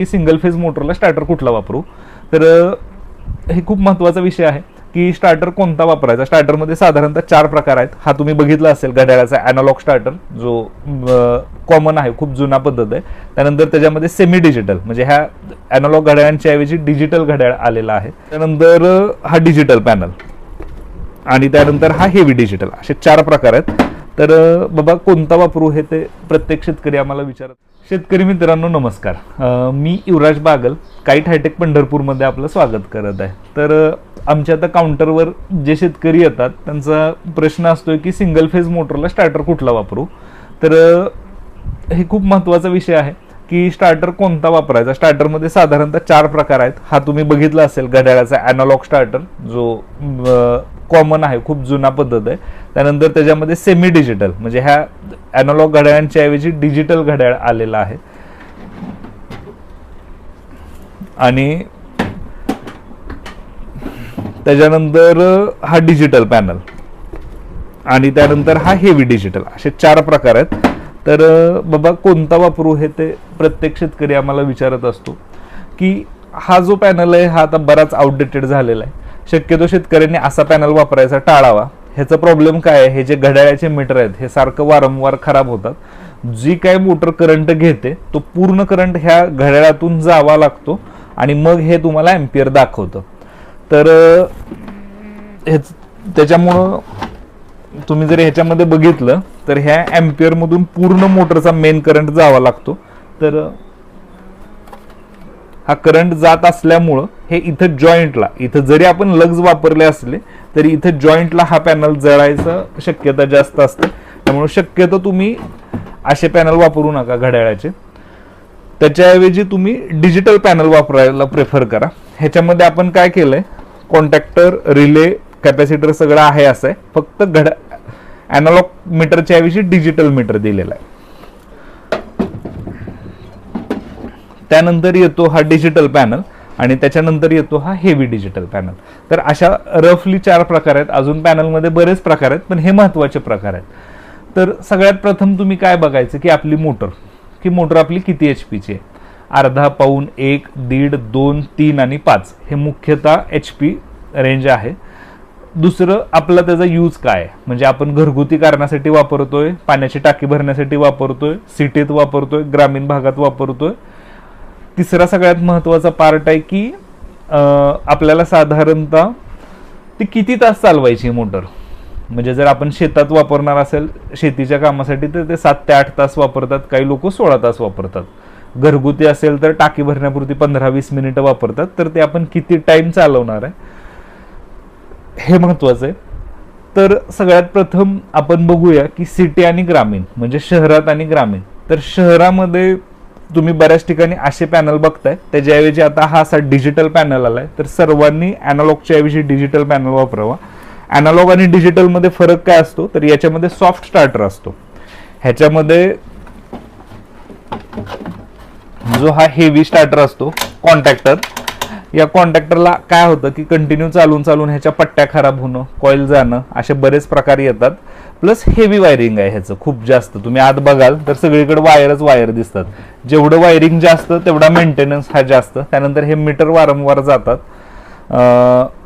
की single phase मोटरला starter कुठला वापरू? तर हे खूप महत्त्वाचा विषय आहे की स्टार्टर कोणता वापरायचा? स्टार्टरमध्ये साधारणतः चार प्रकार आहेत. हा तुम्ही बघितला असेल घड्याळाचा अॅनालॉग स्टार्टर जो कॉमन आहे खूप जुना पद्धत आहे. त्यानंतर त्याच्यामध्ये सेमी डिजिटल म्हणजे ह्या अॅनालॉग घड्याळांच्या ऐवजी डिजिटल घड्याळ आलेला आहे. त्यानंतर हा डिजिटल पॅनल आणि त्यानंतर हा हेवी डिजिटल असे चार प्रकार आहेत. तर बाबा कोणता वापरू हे ते प्रत्येक शेतकरी आम्हाला विचारत शेतकरी मित्रांनो नमस्कार. मी युवराज बागल काईट हायटेक पंढरपूरमध्ये आपलं स्वागत करत आहे. तर आमच्या आता काउंटरवर जे शेतकरी येतात त्यांचा प्रश्न असतोय की सिंगल फेज मोटरला स्टार्टर कुठला वापरू? तर हे खूप महत्त्वाचा विषय आहे की स्टार्टर कोणता वापरायचा? स्टार्टरमध्ये साधारणतः चार प्रकार आहेत. हा तुम्ही बघितला असेल घड्याळाचा अॅनालॉग स्टार्टर जो कॉमन आहे खूप जुना पद्धत आहे. त्यानंतर त्याच्यामध्ये सेमी डिजिटल म्हणजे ह्या ॲनॉलॉग घड्याळांच्या ऐवजी डिजिटल घड्याळ आलेला आहे. आणि त्याच्यानंतर हा डिजिटल पॅनल आणि त्यानंतर हा हेवी डिजिटल असे चार प्रकार आहेत. तर बाबा कोणता वापरू हे ते प्रत्येक शेतकरी आम्हाला विचारत असतो की हा जो पॅनल आहे हा आता बराच आउटडेटेड झालेला आहे. शक्यतो शेतकऱ्यांनी असा पॅनल वापरायचा टाळावा. ह्याचा प्रॉब्लेम काय आहे? हे जे घड्याळाचे मीटर आहेत हे सारखं वारंवार खराब होतात. जी काय मोटर करंट घेते तो पूर्ण करंट ह्या घड्याळातून जावा लागतो आणि मग हे तुम्हाला एम्पियर दाखवतं. तर हे त्याच्यामुळं तुम्ही जर ह्याच्यामध्ये बघितलं तर ह्या एम्पियरमधून पूर्ण मोटरचा मेन करंट जावा लागतो. तर हा करंट जात असल्यामुळं हे इथं जॉईंटला इथं जरी आपण लग्ज वापरले असले तरी इथं जॉईंटला हा पॅनल जळायचं शक्यता जास्त असते. त्यामुळे शक्यतो तुम्ही असे पॅनल वापरू नका घड्याळाचे. त्याच्याऐवजी तुम्ही डिजिटल पॅनल वापरायला प्रेफर करा. ह्याच्यामध्ये आपण काय केलंय? कॉन्टॅक्टर रिले कॅपॅसिटर सगळं आहे असं आहे फक्त घड अॅनालॉग मीटरच्या ऐवजी डिजिटल मीटर दिलेला आहे. त्यानंतर येतो हा डिजिटल पॅनल आणि त्याच्यानंतर येतो हा हेवी डिजिटल पॅनल तर अशा रफली चार प्रकार आहेत. अजून पॅनलमध्ये बरेच प्रकार आहेत पण हे महत्त्वाचे प्रकार आहेत. तर सगळ्यात प्रथम तुम्ही काय बघायचं की आपली मोटर की मोटर आपली किती एच पीची आहे? अर्धा पाऊन एक दीड दोन तीन आणि पाच. हे मुख्यतः एच पी रेंज आहे. दुसरं आपला त्याचा यूज काय आहे? म्हणजे आपण घरगुती कारणासाठी वापरतोय पाण्याची टाकी भरण्यासाठी वापरतोय सिटीत वापरतोय ग्रामीण भागात वापरतोय तिसरा सगळ्यात महत्त्वाचा पार्ट आहे की आपल्याला साधारणतः ती किती तास चालवायची मोटर म्हणजे जर आपण शेतात वापरणार असेल शेतीच्या कामासाठी तर ते सात ते आठ तास वापरतात काही लोक सोळा तास वापरतात. घरगुती असेल तर टाकी भरण्यापुरती पंधरा वीस मिनिटं वापरतात तर ते आपण किती टाइम चालवणार आहे? हे महत्त्वाचं आहे. तर सगळ्यात प्रथम आपण बघूया की सिटी आणि ग्रामीण म्हणजे शहरात आणि ग्रामीण. तर शहरामध्ये तुम्ही बऱ्याच ठिकाणी असे पॅनल बघताय. त्याच्याऐवजी आता हा असा डिजिटल पॅनल आलाय. तर सर्वांनी अॅनालॉगच्या ऐवजी डिजिटल पॅनल वापरावा. अॅनालॉग आणि डिजिटलमध्ये फरक काय असतो? तर याच्यामध्ये सॉफ्ट स्टार्टर असतो. ह्याच्यामध्ये जो हा हेवी स्टार्टर असतो कॉन्टॅक्टर या कॉन्टॅक्टरला काय होतं की कंटिन्यू चालून चालून ह्याच्या पट्ट्या खराब होणं कॉईल जाणं असे बरेच प्रकार येतात. प्लस हेवी वायरिंग आहे ह्याचं खूप जास्त. तुम्ही आत बघाल तर सगळीकडे वायरच वायर दिसतात. जेवढं वायरिंग जास्त तेवढा मेंटेनन्स हा जास्त. त्यानंतर हे मीटर वारंवार जातात.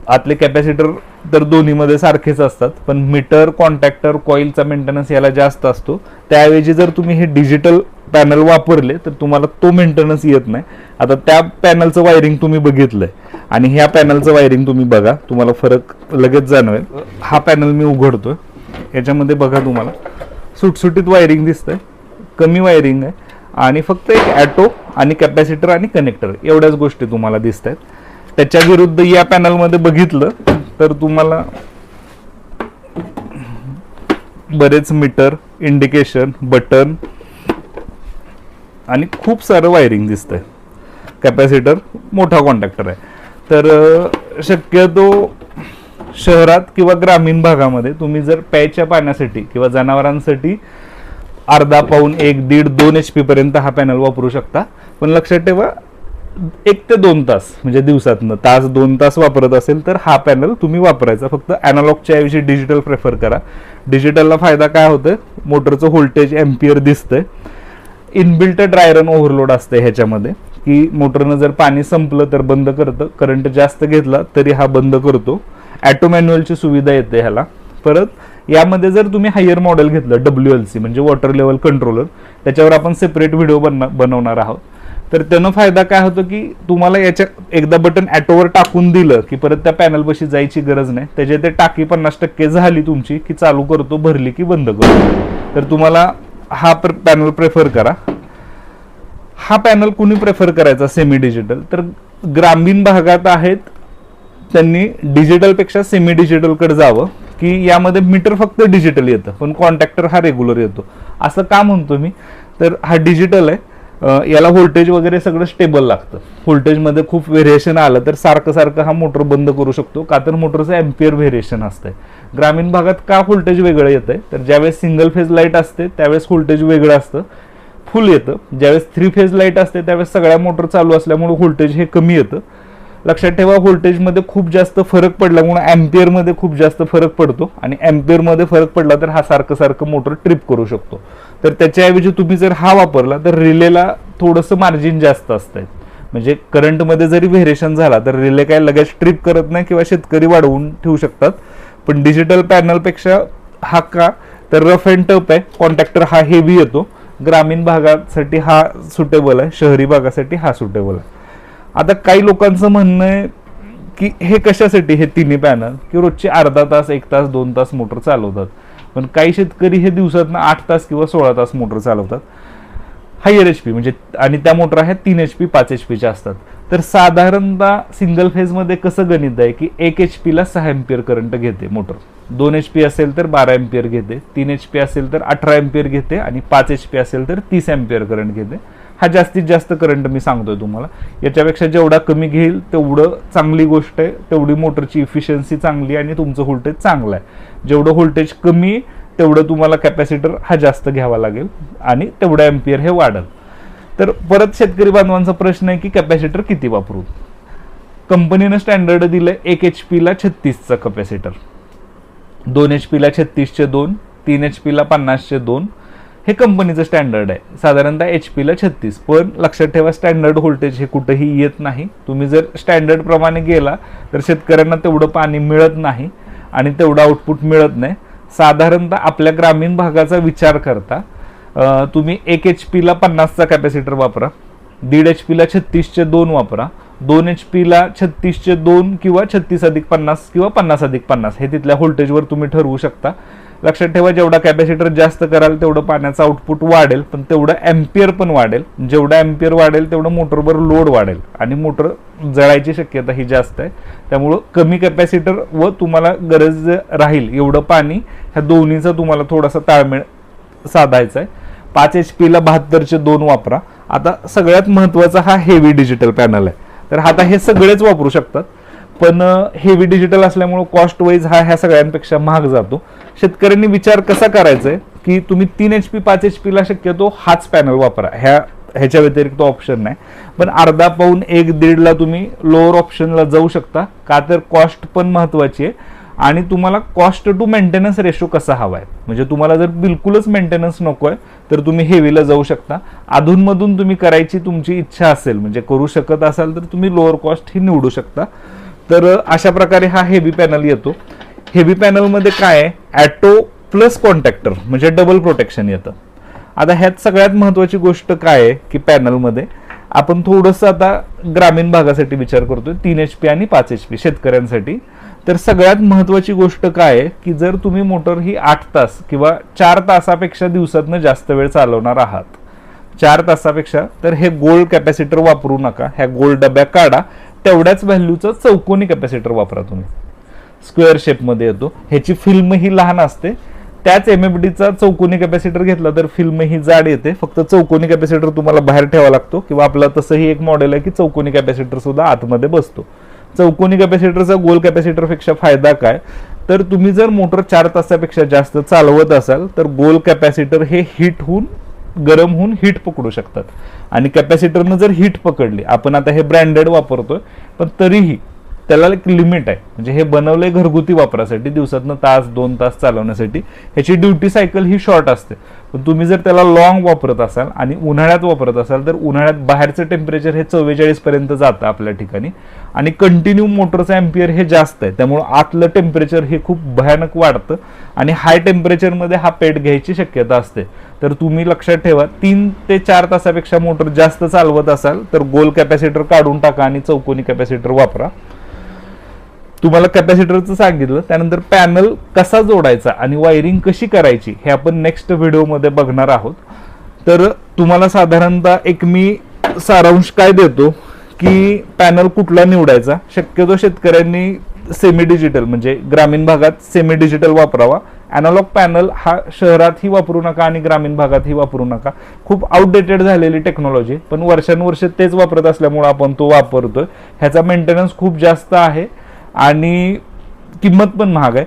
आतले कॅपॅसिटर तर दोन्हीमध्ये सारखेच असतात पण मीटर कॉन्टॅक्टर कॉईलचा मेंटेनन्स याला जास्त असतो. त्याऐवजी जर तुम्ही हे डिजिटल पॅनल वापरले तर तुम्हाला तो मेंटेनन्स येत नाही. आता त्या पॅनलचं वायरिंग तुम्ही बघितलंय. आणि ह्या पॅनलचं वायरिंग तुम्ही बघा तुम्हाला फरक लगेच जाणवेल. हा पॅनल मी उघडतोय. याच्यामध्ये बघा तुम्हाला. सुटसुटीत वायरिंग दिसतंय. कमी वायरिंग आहे. आणि फक्त एक ॲटो आणि कॅपॅसिटर आणि कनेक्टर एवढ्याच गोष्टी तुम्हाला दिसत आहेत त्याच्या विरुद्ध या पॅनलमध्ये बघितलं तर तुम्हाला बरेच मीटर इंडिकेशन बटन आणि खूप सारं वायरिंग दिसतंय. कॅपॅसिटर मोठा कॉन्टॅक्टर आहे. तर शक्यतो शहरात किंवा ग्रामीण भागामध्ये तुम्ही जर प्यायच्या पाण्यासाठी किंवा जनावरांसाठी अर्धा पाऊन एक दीड दोन एच पी पर्यंत हा पॅनल वापरू शकता. पण लक्षात ठेवा एक ते दोन तास म्हणजे दिवसातनं तास दोन तास वापरत असेल तर हा पॅनल तुम्ही वापरायचा. फक्त अॅनालॉगच्या ऐवजी डिजिटल प्रेफर करा. डिजिटलला फायदा काय होतोय? मोटरचं व्होल्टेज एम्पियर दिसतंय. इनबिल्ट ड्रायरन ओव्हरलोड असते ह्याच्यामध्ये. की मोटरनं जर पाणी संपलं तर बंद करतं. करंट जास्त घेतला तरी हा बंद करतो. ॲटो मॅन्युअलची सुविधा येते ह्याला. परत यामध्ये जर तुम्ही हायर मॉडेल घेतलं डब्ल्यू एल सी म्हणजे वॉटर लेवल कंट्रोलर त्याच्यावर आपण सेपरेट व्हिडिओ बनना बनवणार आहोत. तर त्यानं फायदा काय होतो की तुम्हाला याच्या एकदा बटन ॲटोवर टाकून दिलं की परत त्या पॅनलपाशी जायची गरज नाही. त्याच्या ते टाकी पन्नास टक्के झाली तुमची की चालू करतो भरली की बंद करतो. तर तुम्हाला हा प्र पॅनल प्रेफर करा. हा पॅनल कुणी प्रेफर करायचा? सेमी डिजिटल तर ग्रामीण भागात आहेत त्यांनी डिजिटलपेक्षा सेमी डिजिटलकडे जावं की यामध्ये मीटर फक्त डिजिटल येतं पण कॉन्टॅक्टर हा रेग्युलर येतो. असं का म्हणतो मी? तर हा डिजिटल आहे. याला व्होल्टेज वगैरे सगळं स्टेबल लागतं. व्होल्टेजमध्ये खूप व्हेरिएशन आलं तर सारखं सारखं हा मोटर बंद करू शकतो. का तर मोटरचं एम्पियर व्हेरिएशन असतंय. ग्रामीण भागात का व्होल्टेज वेगळं येतंय? तर ज्यावेळेस सिंगल फेज लाइट असते त्यावेळेस व्होल्टेज वेगळं असतं. फुल येतं. ज्यावेळेस थ्री फेज लाइट असते त्यावेळेस सगळ्या मोटर चालू असल्यामुळे व्होल्टेज हे कमी येतं. लक्षात ठेवा व्होल्टेजमध्ये खूप जास्त फरक पडल्यामुळे अँपियरमध्ये खूप जास्त फरक पडतो. आणि अँपियरमध्ये फरक पडला तर हा सारखं सारखं मोटर ट्रिप करू शकतो. तर त्याच्याऐवजी तुम्ही जर हा वापरला तर रिलेला थोडंसं मार्जिन जास्त असतंय. म्हणजे करंटमध्ये जरी व्हेरिएशन झाला तर रिले काय लगेच ट्रिप करत नाही किंवा शेतकरी वाढवून ठेवू शकतात. पण डिजिटल पॅनलपेक्षा हा का तर रफ अँड टफ आहे. कॉन्टॅक्टर हा हेवी येतो. ग्रामीण भागासाठी हा सुटेबल आहे. शहरी भागासाठी हा सुटेबल आहे. आता काही लोकांचं म्हणणं आहे की हे कशासाठी हे तिन्ही पॅनल की रोजचे अर्धा तास एक तास दोन तास मोटर चालवतात. पण काही शेतकरी हे दिवसातनं आठ तास किंवा सोळा तास मोटर चालवतात. हायर एच पी म्हणजे आणि त्या मोटर आहेत तीन एच पी पाच एच पीच्या असतात. तर साधारणतः सिंगल फेजमध्ये कसं गणित आहे की एक एच पीला सहा एम्पियर करंट घेते मोटर. दोन एच पी असेल तर बारा एम्पियर घेते तीन एच पी असेल तर अठरा एम्पियर घेते आणि पाच एच पी असेल तर तीस एम्पियर करंट घेते. हा जास्तीत जास्त करंट मी सांगतोय तुम्हाला. याच्यापेक्षा जेवढा कमी घेईल तेवढं चांगली गोष्ट आहे. तेवढी मोटरची इफिशियन्सी चांगली आणि तुमचं व्होल्टेज चांगलं आहे. जेवढं व्होल्टेज कमी तेवढं तुम्हाला कॅपॅसिटर हा जास्त घ्यावा लागेल आणि तेवढं एम्पियर हे वाढेल. तर परत शेतकरी बांधवांचा प्रश्न आहे की कॅपॅसिटर किती वापरू? कंपनीनं स्टँडर्ड दिलंय एक एच पीला छत्तीसचा कॅपॅसिटर दोन एच पीला छत्तीसचे दोन तीन एच पीला पन्नासचे दोन हे कंपनीचं स्टँडर्ड आहे. साधारणतः एच पीला छत्तीस. पण लक्षात ठेवा स्टँडर्ड व्होल्टेज हे कुठेही येत नाही. तुम्ही जर स्टँडर्ड प्रमाणे गेला तर शेतकऱ्यांना तेवढं पाणी मिळत नाही आणि तेवढं आउटपुट मिळत नाही. साधारणतः आपल्या ग्रामीण भागाचा विचार करता तुम्ही एक एच पीला पन्नासचा कॅपॅसिटर वापरा दीड एच पीला छत्तीसचे दोन वापरा दोन एच पीला छत्तीसचे दोन किंवा छत्तीस अधिक पन्नास किंवा पन्नास अधिक पन्नास. हे तिथल्या व्होल्टेजवर तुम्ही ठरवू शकता. लक्षात ठेवा जेवढा कॅपॅसिटर जास्त कराल तेवढं पाण्याचं आउटपुट वाढेल पण तेवढं एम्पियर पण वाढेल. जेवढं एम्पियर वाढेल तेवढं मोटरवर लोड वाढेल. आणि मोटर जळायची शक्यता ही जास्त आहे. त्यामुळं कमी कॅपॅसिटर व तुम्हाला गरज राहील एवढं पाणी ह्या दोन्हीचा तुम्हाला थोडासा ताळमेळ साधायचा आहे. पाच एच पीला बहात्तरचे दोन वापरा. आता सगळ्यात महत्त्वाचा हा हेवी डिजिटल पॅनल आहे. तर आता हे सगळेच वापरू शकतात. पण हेवी डिजिटल असल्यामुळं कॉस्ट वाईज हा ह्या सगळ्यांपेक्षा महाग जातो. शेतकऱ्यांनी विचार कसा करायचा आहे की तुम्ही तीन एच पी पाच एच पीला शक्यतो हाच पॅनल वापरा. ह्या ह्याच्या व्यतिरिक्त ऑप्शन नाही. पण अर्धा पाऊन एक दीडला तुम्ही लोअर ऑप्शनला जाऊ शकता. का तर कॉस्ट पण महत्वाची आहे. आणि तुम्हाला कॉस्ट टू मेंटेनन्स रेशो कसा हवा आहे म्हणजे तुम्हाला जर बिलकुलच मेंटेनन्स नको आहे तर तुम्ही हेवीला जाऊ शकता. अधूनमधून तुम्ही करायची तुमची इच्छा असेल म्हणजे करू शकत असाल तर तुम्ही लोअर कॉस्ट ही निवडू शकता. तर अशा प्रकारे हा हेवी पॅनल येतो. हेवी पॅनलमध्ये काय आहे? ॲटो प्लस कॉन्टॅक्टर म्हणजे डबल प्रोटेक्शन येतं. आता ह्यात सगळ्यात महत्त्वाची गोष्ट काय आहे की पॅनलमध्ये आपण थोडंसं आता ग्रामीण भागासाठी विचार करतोय तीन एच पी आणि पाच एच पी शेतकऱ्यांसाठी. तर सगळ्यात महत्त्वाची गोष्ट काय आहे की जर तुम्ही मोटर ही आठ तास किंवा चार तासापेक्षा दिवसातनं जास्त वेळ चालवणार आहात चार तासापेक्षा तर हे गोल्ड कॅपॅसिटर वापरू नका ह्या गोल्ड डब्या काढा तेवढ्याच व्हॅल्यूचं चौकोनी कॅपॅसिटर वापरा तुम्ही. स्क्वेअर शेपमध्ये येतो. ह्याची फिल्म ही लहान असते. त्याच एम एफ डीचा चौकोनी कॅपॅसिटर घेतला तर फिल्म ही जाड येते. फक्त चौकोनी कॅपॅसिटर तुम्हाला बाहेर ठेवा लागतो किंवा आपला तसंही एक मॉडेल आहे की चौकोनी कॅपॅसिटर सुद्धा आतमध्ये बसतो. चौकोनी कॅपॅसिटरचा गोल कॅपॅसिटरपेक्षा फायदा काय? तर तुम्ही जर मोटर चार तासापेक्षा जास्त चालवत असाल तर गोल कॅपॅसिटर हे हीट होऊन गरम होऊन हीट पकडू शकतात. आणि कॅपॅसिटरनं जर हीट पकडली आपण आता हे ब्रँडेड वापरतोय पण तरीही त्याला एक लिमिट आहे. म्हणजे हे बनवलंय घरगुती वापरासाठी दिवसातनं तास दोन तास चालवण्यासाठी. ह्याची ड्युटी सायकल ही शॉर्ट असते. पण तुम्ही जर त्याला लॉंग वापरत असाल आणि उन्हाळ्यात वापरत असाल तर उन्हाळ्यात बाहेरचं टेम्परेचर हे चव्वेचाळीस पर्यंत जातं आपल्या ठिकाणी. आणि कंटिन्यू मोटरचं एम्पियर हे जास्त आहे. त्यामुळं आतलं टेम्परेचर हे खूप भयानक वाढतं. आणि हाय टेम्परेचरमध्ये हा पेट घ्यायची शक्यता असते. तर तुम्ही लक्षात ठेवा तीन ते चार तासापेक्षा मोटर जास्त चालवत असाल तर गोल कॅपॅसिटर काढून टाका आणि चौकोनी कॅपॅसिटर वापरा. तुम्हाला कॅपॅसिटरचं सांगितलं त्यानंतर पॅनल कसा जोडायचा आणि वायरिंग कशी करायची हे आपण नेक्स्ट व्हिडिओमध्ये बघणार आहोत. तर तुम्हाला साधारणतः एक मी सारांश काय देतो की पॅनल कुठला निवडायचा? शक्यतो शेतकऱ्यांनी सेमी डिजिटल म्हणजे ग्रामीण भागात सेमी डिजिटल वापरावा. अॅनालॉग पॅनल हा शहरातही वापरू नका आणि ग्रामीण भागातही वापरू नका. खूप आउटडेटेड झालेली टेक्नॉलॉजी पण वर्षानुवर्षे तेच वापरत असल्यामुळे आपण तो वापरतोय. ह्याचा मेंटेनन्स खूप जास्त आहे. आणि किंमत पण महाग आहे.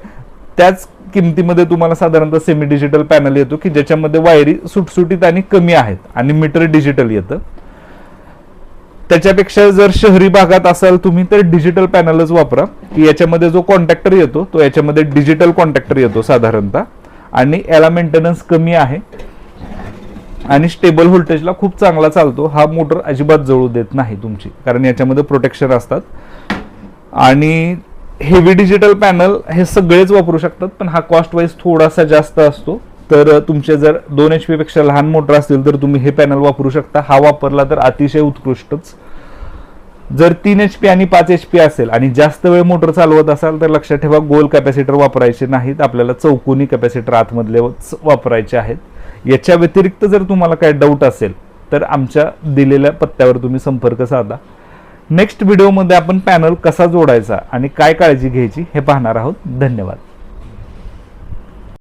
त्याच किमतीमध्ये तुम्हाला साधारणतः सेमी डिजिटल पॅनल येतो की ज्याच्यामध्ये वायरी सुटसुटीत आणि कमी आहेत आणि मीटर डिजिटल येतं. त्याच्यापेक्षा जर शहरी भागात असाल तुम्ही तर डिजिटल पॅनलच वापरा की याच्यामध्ये जो कॉन्टॅक्टर येतो तो याच्यामध्ये डिजिटल कॉन्टॅक्टर येतो साधारणतः. आणि याला मेंटेनन्स कमी आहे. आणि स्टेबल व्होल्टेजला खूप चांगला चालतो. हा मोटर अजिबात जळू देत नाही तुमची कारण याच्यामध्ये प्रोटेक्शन असतात. आणि हेवी डिजिटल पॅनल हे सगळेच वापरू शकतात पण हा कॉस्ट वाईज थोडासा जास्त असतो. तर तुमचे जर दोन एच पेक्षा लहान मोटर असतील तर तुम्ही हे पॅनल वापरू शकता. हा वापरला तर अतिशय उत्कृष्टच. जर तीन एच पी आणि पाच एच पी असेल आणि जास्त वेळ मोटर चालवत असाल तर लक्षात ठेवा गोल कॅपॅसिटर वापरायचे नाहीत. आपल्याला चौकोनी कॅपॅसिटर आतमधले वापरायचे आहेत. याच्या व्यतिरिक्त जर तुम्हाला काय डाऊट असेल तर आमच्या दिलेल्या पत्त्यावर तुम्ही संपर्क साधा. नेक्स्ट व्हिडिओमध्ये आपण पॅनल कसा जोडायचा आणि काय काळजी घ्यायची हे पाहणार आहोत. धन्यवाद.